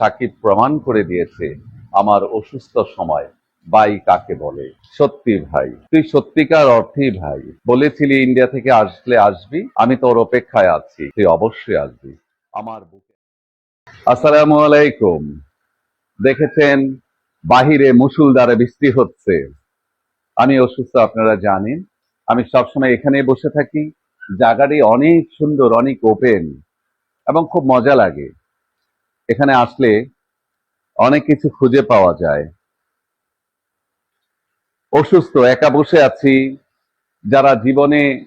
সাকিব প্রমাণ করে দিয়েছে আমার অসুস্থ সময়। বাই কাকে বলে? সত্যি ভাই। তুই সত্যিকার অর্থেই ভাই। বলেছিলি ইন্ডিয়া থেকে আসলে আসবি, আমি তোর অপেক্ষায় আছি। তুই অবশ্যই আসবি। আমার বুকে আসসালামু আলাইকুম। দেখেছেন, বাহিরে মুসুলধারে বৃষ্টি হচ্ছে। আমি অসুস্থ, আপনারা জানেন। আমি সবসময় এখানে বসে থাকি। জায়গাটি অনেক সুন্দর, অনেক ওপেন এবং খুব মজা লাগে। এখানে আসলে অনেক কিছু খুঁজে পাওয়া যায়। অসুস্থ, একা বসে আছি, যারা জীবনে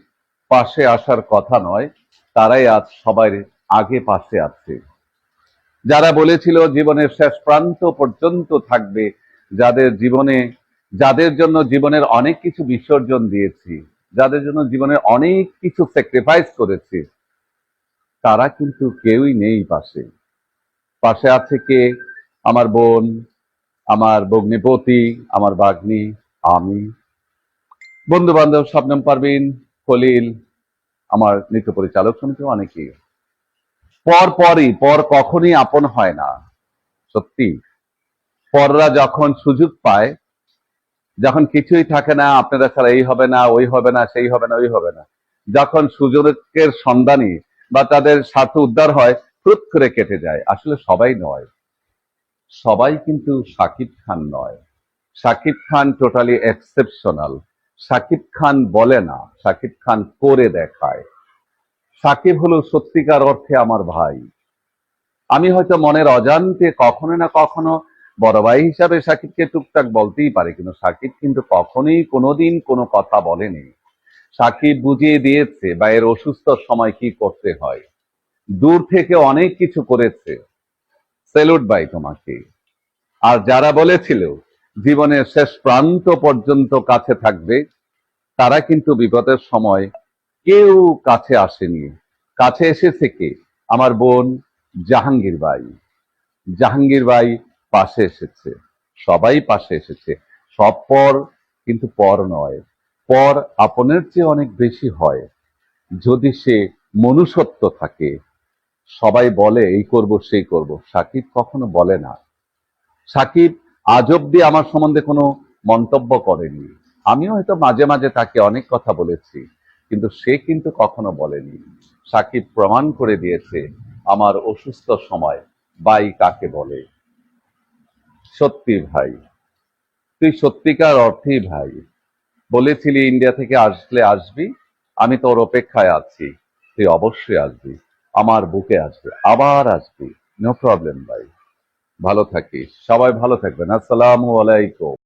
পাশে আসার কথা নয়, তারাই আজ সবার আগে পাশে আছে। যারা বলেছিল জীবনের শেষ প্রান্ত পর্যন্ত থাকবে, যাদের জীবনে, যাদের জন্য জীবনের অনেক কিছু বিসর্জন দিয়েছি, যাদের জন্য জীবনের অনেক কিছু স্যাক্রিফাইস করেছি, তারা কিন্তু কেউই নেই পাশে। পাশে আছে কে? আমার বোন, আমার ভগ্নিপতি, আমার বাগ্নি আমি। বন্ধু বান্ধব শবনম পারবিন খলিল, আমার নৃত্য পরিচালক সমিতি অনেকেই। পর পরই, পর কখনই আপন হয় না, সত্যি। পররা যখন সুযোগ পায়, যখন কিছুই থাকে না আপনারা ছাড়া এই হবে না, ওই হবে না, সেই হবে না, ওই হবে না। যখন সুযোগের সন্ধানী বা তাদের স্বার্থ উদ্ধার হয় ফুট করে কেটে যায়। আসলে সবাই নয়। সবাই কিন্তু সাকিব খান নয়। সাকিব খান টোটালি এক্সেপশনাল সাকিব খান বলে না। সাকিব খান করে দেখায়। সাকিব হলো সত্যিকার অর্থে আমার ভাই। আমি হয়তো মনের অজান্তে কখনো না কখনো বড় ভাই হিসাবে সাকিবকে টুকটাক বলতেই পারে, কিন্তু সাকিব কিন্তু কখনোই কোনোদিন কোনো কথা বলেনি। সাকিব বুঝিয়ে দিয়েছে বা এর অসুস্থ সময় কি করতে হয়। দূর থেকে অনেক কিছু করেছে। সেলুট বাই তোমাকে। আর যারা বলেছিল, জীবনের শেষ প্রান্ত পর্যন্ত কাছে থাকবে, তারা কিন্তু বিপদের সময় কেউ কাছে আসেনি। কাছে এসেছে কে? আমার বোন জাহাঙ্গীর ভাই। জাহাঙ্গীর ভাই পাশে এসেছে। সবাই পাশে এসেছে। সব পর কিন্তু পর নয়। পর আপনের চেয়ে অনেক বেশি হয়। যদি সে মনুষ্যত্ব থাকে সবাই বলে, এই করব, সেই করব। সাকিব কখনো বলে না। সাকিব আজ অব্দি আমার সম্বন্ধে কোনো মন্তব্য করেনি। আমিও হয়তো মাঝে মাঝে তাকে অনেক কথা বলেছি, কিন্তু সে কিন্তু কখনো বলেনি। সাকিব প্রমাণ করে দিয়েছে, আমার অসুস্থ সময়, বাই কাকে বলে? সত্যি ভাই। তুই সত্যিকার অর্থেই ভাই। বলেছিলি, ইন্ডিয়া থেকে আসলে আসবি, আমি তোর অপেক্ষায় আছি, তুই অবশ্যই আসবি। আমার বুকে আসবে, আবার আসবি। নো প্রবলেম ভাই। ভালো থাকিস। সবাই ভালো থাকবেন। আসসালামু আলাইকুম।